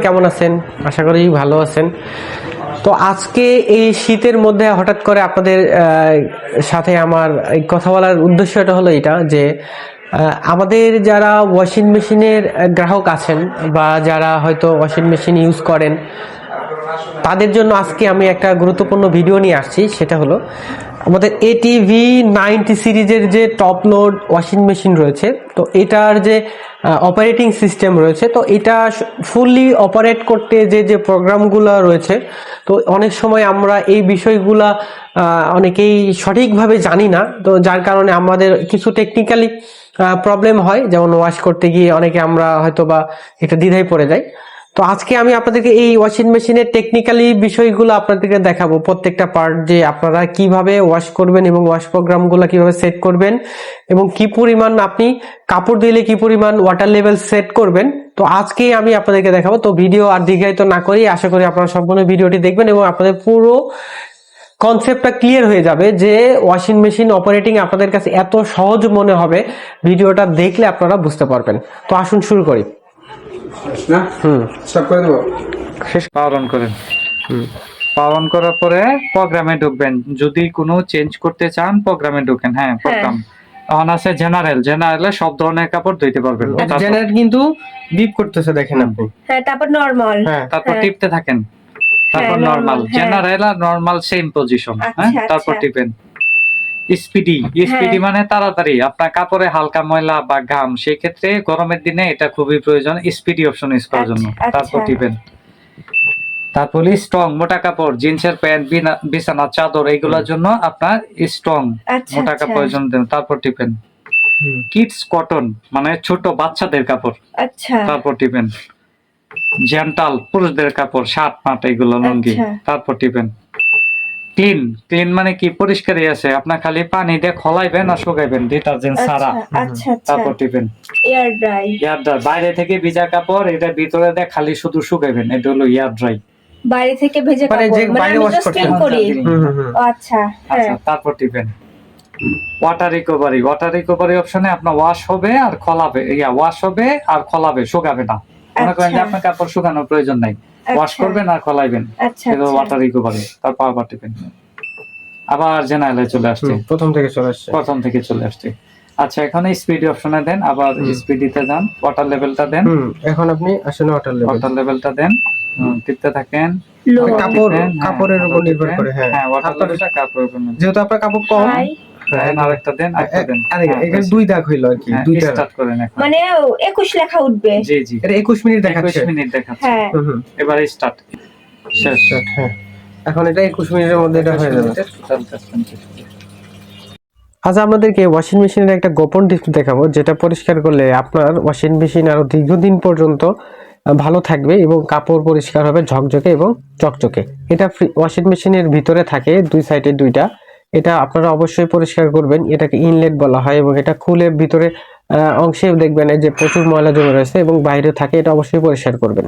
কেমন আছেন? আশা করি ভালো আছেন। তো আজকে এই শীতের মধ্যে হঠাৎ করে আপনাদের সাথে আমার কথা বলার উদ্দেশ্যটা হলো এটা যে আমাদের যারা ওয়াশিং মেশিনের গ্রাহক আছেন বা যারা হয়তো ওয়াশিং মেশিন ইউজ করেন তাদের জন্য আজকে আমি একটা গুরুত্বপূর্ণ ভিডিও নিয়ে আসছি, সেটা হলো আমাদের এটিভি নাইনটি সিরিজের যে টপ লোড ওয়াশিং মেশিন রয়েছে, তো এটার যে অপারেটিং সিস্টেম রয়েছে, তো এটা ফুললি অপারেট করতে যে যে প্রোগ্রামগুলো রয়েছে, তো অনেক সময় আমরা এই বিষয়গুলা অনেকেই সঠিকভাবে জানি না, তো যার কারণে আমাদের কিছু টেকনিক্যালি প্রবলেম হয়, যেমন ওয়াশ করতে গিয়ে অনেকে আমরা হয়তো বা এটা দ্বিধায় পড়ে যাই। তো আজকে আমি আপনাদেরকে এই ওয়াশিং মেশিনের টেকনিক্যালি বিষয়গুলো আপনাদেরকে দেখাবো। প্রত্যেকটা পার্ট যে আপনারা কীভাবে ওয়াশ করবেন এবং ওয়াশ প্রোগ্রামগুলো কীভাবে সেট করবেন এবং কি পরিমাণ আপনি কাপড় দিলে কি পরিমাণ ওয়াটার লেভেল সেট করবেন। তো আজকে আমি আপনাদেরকে দেখাবো। তো ভিডিও আর দীর্ঘায়িত না করি আশা করি আপনারা সম্পূর্ণ ভিডিওটি দেখবেন এবং আপনাদের পুরো কনসেপ্টটা ক্লিয়ার হয়ে যাবে যে ওয়াশিং মেশিন অপারেটিং আপনাদের কাছে এত সহজ মনে হবে। ভিডিওটা দেখলে আপনারা বুঝতে পারবেন। তো আসুন শুরু করি। না? হুম। স্টপ করে দেবো? শেষ। পাওয়ার অন করেন। পাওয়ার অন করার পরে প্রোগ্রামে ঢুকবেন। যদি কোনো চেঞ্জ করতে চান প্রোগ্রামে ঢুকেন। হ্যাঁ প্রোগ্রাম। তখন আছে জেনারেল জেনারেলে সব ধরনের কাপড় ধুইতে পারবেন। তারপর- জেনারেট কিন্তু বিপ করতেছে দেখেন আপনি। হ্যাঁ তারপর নর্মাল হ্যাঁ। তারপর হ্যাঁ। টিপতে থাকেন। তারপর হ্যাঁ, নরমাল হ্যাঁ। জেনারেল আর নরমাল সেম পজিশন হ্যাঁ আচ্ছা, তারপর আচ্ছা। টিপেন। স্পিডি স্পিডি হ্যাঁ। মানে তাড়াতাড়ি। আপনার কাপড়ে হালকা ময়লা বা ঘাম সেই ক্ষেত্রে গরমের দিনে এটা খুবই প্রয়োজন স্পিডি অপশন ইউজ করার জন্য। আচ্ছা, আচ্ছা। তারপর টিপেন। তারপরে স্ট্রং মোটা কাপড় জিন্সের প্যান্ট বিছানা চাদর এইগুলোর জন্য আপনার স্ট্রং আচ্ছা মোটা কাপড় দেন। তারপর টিপেন। কিডস কটন মানে ছোট বাচ্চাদের কাপড়। আচ্ছা। তারপর টিপেন। জেন্টাল পুরুষদের কাপড় শার্ট পাট এগুলো লুঙ্গি। আচ্ছা। তারপর টিপেন। ক্লিন ক্লিন মানে কি? পরিষ্কারই আছে। আপনার খালি পানি দিয়ে খলাইবেন আর শুকাইবেন ডিটারজেন্ট ছাড়া আচ্ছা আচ্ছা আচ্ছা। তারপর টিপেন এয়ার ড্রাই। Air dry. বাইরে থেকে ভিজা কাপড় এটা ভিতরে দিয়ে খালি শুধু শুকাইবেন। এটা হলো এয়ার ড্রাই। বাইরে থেকে ভেজে মানে কাপড় যে মানে বাইরে আমি স্টিল হয়। করি। আচ্ছা হ্যাঁ। আচ্ছা তারপর টিপেন ওয়াটার রিকভারি ওয়াটার রিকভারি অপশনে আপনার ওয়াশ হবে আর খলাবে। ইয়া ওয়াশ হবে আর খলাবে শুকাবে না। মনে করেন। আপনার কাপড় শুকানোর প্রয়োজন নাই। ওয়াশ আচ্ছা। করবেন আর আচ্ছা ওয়াটার রিকভারি তারপর আবার টিপেন আবার জেনারেলে চলে আসছে। প্রথম থেকে চলে আসছে। প্রথম থেকে চলে আসছে। আচ্ছা এখানে স্পিড অপশনে দেন আবার স্পিডিতে যান ওয়াটার লেভেলটা দেন। এখন আপনি আসলে ওয়াটার লেভেল ওয়াটার লেভেলটা দেন। টিপতে থাকেন কাপড় হ্যাঁ, কাপড়ের উপর নির্ভর করে হ্যাঁ। হ্যাঁ ওয়াটার লেভেলটা কাপড়ের উপর যেহেতু আপনার কাপড় কম হ্যাঁ, দেন আরেকটা দেন আরেকটা দেন। এখানে দুই দাগ হইল আর কি দুইটা স্টার্ট করেন এখন মানে একুশ লেখা উঠবে। জি জি। এটা একুশ মিনিট একুশ দেখাচ্ছে মিনিট দেখাচ্ছে। হ্যাঁ। হুম হুম। এবারে স্টার্ট শেষ আচ্ছা, হ্যাঁ। এখন এটা একুশ মিনিটের মধ্যে এটা হয়ে যাবে। টোটাল কাজ complete। আজ আপনাদেরকে ওয়াশিং মেশিনের একটা গোপন টিপস দেখাবো যেটা পরিষ্কার করলে আপনার ওয়াশিং মেশিন আরও দীর্ঘদিন পর্যন্ত ভালো থাকবে এবং কাপড় পরিষ্কার হবে ঝকঝকে এবং চকচকে। এটা ওয়াশিং মেশিনের ভিতরে থাকে দুই সাইডে দুইটা। এটা আপনারা অবশ্যই পরিষ্কার করবেন, এটাকে ইনলেট বলা হয় এবং এটা খুলে ভিতরে অংশে দেখবেন এই যে প্রচুর ময়লা জমে রয়েছে এবং বাইরে থাকে, এটা অবশ্যই পরিষ্কার করবেন।